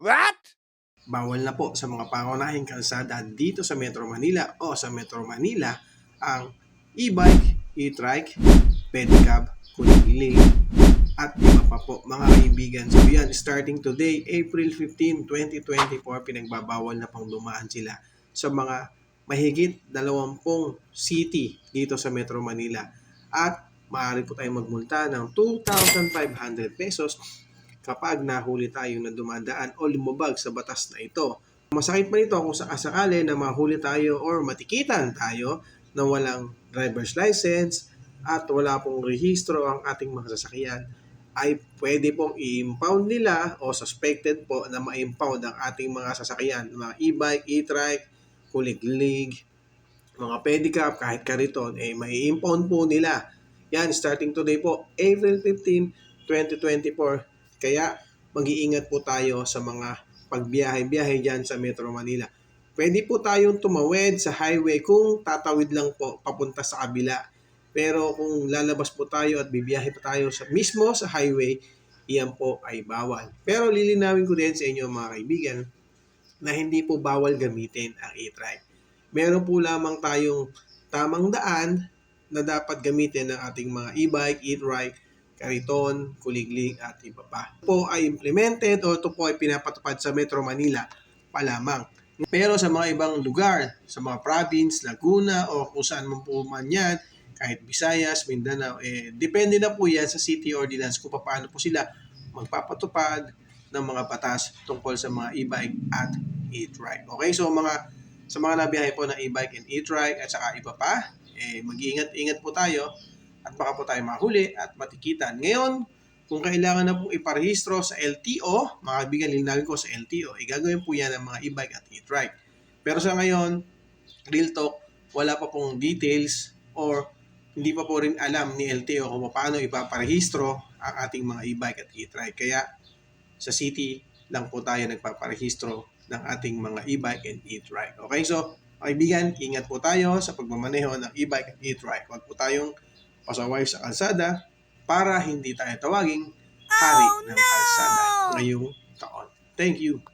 What? Bawal na po sa mga pangunahing kalsada dito sa Metro Manila o sa Metro Manila ang e-bike, e-trike, pedicab, kuliling, at iba pa po mga kaibigan. So yan, starting today, April 15, 2024, pinagbabawal na pong dumaan sila sa mga mahigit 20 city dito sa Metro Manila. At maaari po tayong magmulta ng 2,500 pesos kapag nahuli tayo na dumadaan o lumabag sa batas na ito. Masakit pa nito kung sakasakali na mahuli tayo or matikitan tayo na walang driver's license at wala pong rehistro ang ating mga sasakyan ay pwede pong i-impound nila o suspected po na ma-impound ang ating mga sasakyan, mga e-bike, e-trike, kuliglig, mga pedicab, kahit kariton, eh mai-impound po nila. Yan, starting today po, April 15, 2024. Kaya mag-iingat po tayo sa mga pagbiyahe-biyahe dyan sa Metro Manila. Pwede po tayong tumawid sa highway kung tatawid lang po papunta sa kabila. Pero kung lalabas po tayo at bibiyahe pa tayo sa, mismo sa highway, iyan po ay bawal. Pero lilinawin ko din sa inyo mga kaibigan na hindi po bawal gamitin ang e-trike. Meron po lamang tayong tamang daan na dapat gamitin ng ating mga e-bike, e-trike, kariton, kuliglig at iba pa. Ito po ay implemented o ito po ay pinapatupad sa Metro Manila pa lamang. Pero sa mga ibang lugar, sa mga province, Laguna o kung saan man po man yan, kahit Visayas, Mindanao, eh, depende na po yan sa city ordinance kung paano po sila magpapatupad ng mga batas tungkol sa mga e-bike at e-trike. Okay, so mga sa mga nabiyahe po ng e-bike and e-trike at saka iba pa, eh, mag-iingat-ingat po tayo at baka po tayo mahuli at matikitan. Ngayon, kung kailangan na pong iparehistro sa LTO, mga kaibigan, linawin ko sa LTO, eh, gagawin po yan ng mga e-bike at e-trike. Pero sa ngayon, real talk, wala pa pong details or hindi pa po rin alam ni LTO kung paano ipaparehistro ang ating mga e-bike at e-trike. Kaya sa city lang po tayo nagpaparehistro ng ating mga e-bike and e-trike. Okay, so kaibigan, ingat po tayo sa pagmamaneho ng e-bike at e-trike. Huwag po tayong pasaway sa kalsada para hindi tayo tawaging hari ng kalsada ngayong taon. Thank you.